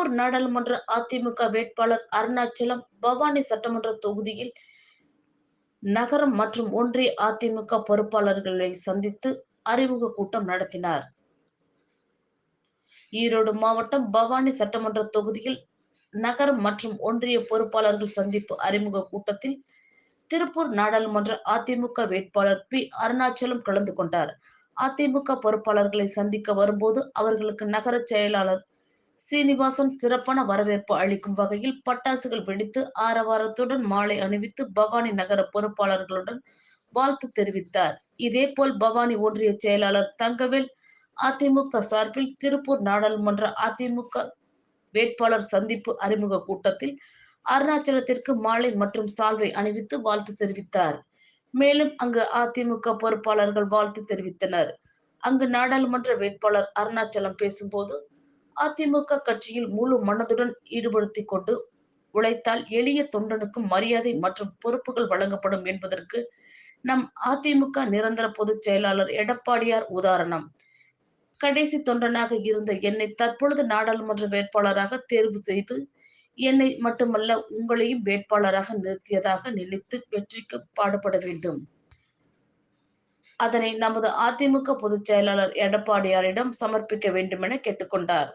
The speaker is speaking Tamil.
திருப்பூர் நாடாளுமன்ற அதிமுக வேட்பாளர் அருணாச்சலம் பவானி சட்டமன்ற தொகுதியில் நகரம் மற்றும் ஒன்றிய அதிமுக பொறுப்பாளர்களை சந்தித்து அறிமுக கூட்டம் நடத்தினார். ஈரோடு மாவட்டம் பவானி சட்டமன்ற தொகுதியில் நகரம் மற்றும் ஒன்றிய பொறுப்பாளர்கள் சந்திப்பு அறிமுக கூட்டத்தில் திருப்பூர் நாடாளுமன்ற அதிமுக வேட்பாளர் பி. அருணாச்சலம் கலந்து கொண்டார். அதிமுக பொறுப்பாளர்களை சந்திக்க வரும்போது அவர்களுக்கு நகர செயலாளர் சீனிவாசன் சிறப்பான வரவேற்பு அளிக்கும் வகையில் பட்டாசுகள் வெடித்து ஆரவாரத்துடன் மாலை அணிவித்து பவானி நகர பொறுப்பாளர்களுடன் வாழ்த்து தெரிவித்தார். இதேபோல் பவானி ஒன்றிய செயலாளர் தங்கவேல் அதிமுக சார்பில் திருப்பூர் நாடாளுமன்ற அதிமுக வேட்பாளர் சந்திப்பு அறிமுக கூட்டத்தில் அருணாச்சலத்திற்கு மாலை மற்றும் சால்வை அணிவித்து வாழ்த்து தெரிவித்தார். மேலும் அங்கு அதிமுக பொறுப்பாளர்கள் வாழ்த்து தெரிவித்தனர். அங்கு நாடாளுமன்ற வேட்பாளர் அருணாச்சலம் பேசும்போது அதிமுக கட்சியில் முழு மனதுடன் ஈடுபடுத்திக் கொண்டு உழைத்தால் எளிய தொண்டனுக்கும் மரியாதை மற்றும் பொறுப்புகள் வழங்கப்படும் என்பதற்கு நம் அதிமுக நிரந்தர பொதுச் செயலாளர் எடப்பாடியார் உதாரணம். கடைசி தொண்டனாக இருந்த என்னை தற்பொழுது நாடாளுமன்ற வேட்பாளராக தேர்வு செய்து என்னை மட்டுமல்ல உங்களையும் வேட்பாளராக நிறுத்தியதாக நினைத்து வெற்றிக்கு பாடுபட வேண்டும். அதனை நமது அதிமுக பொதுச் செயலாளர் எடப்பாடியாரிடம் சமர்ப்பிக்க வேண்டும் என கேட்டுக்கொண்டார்.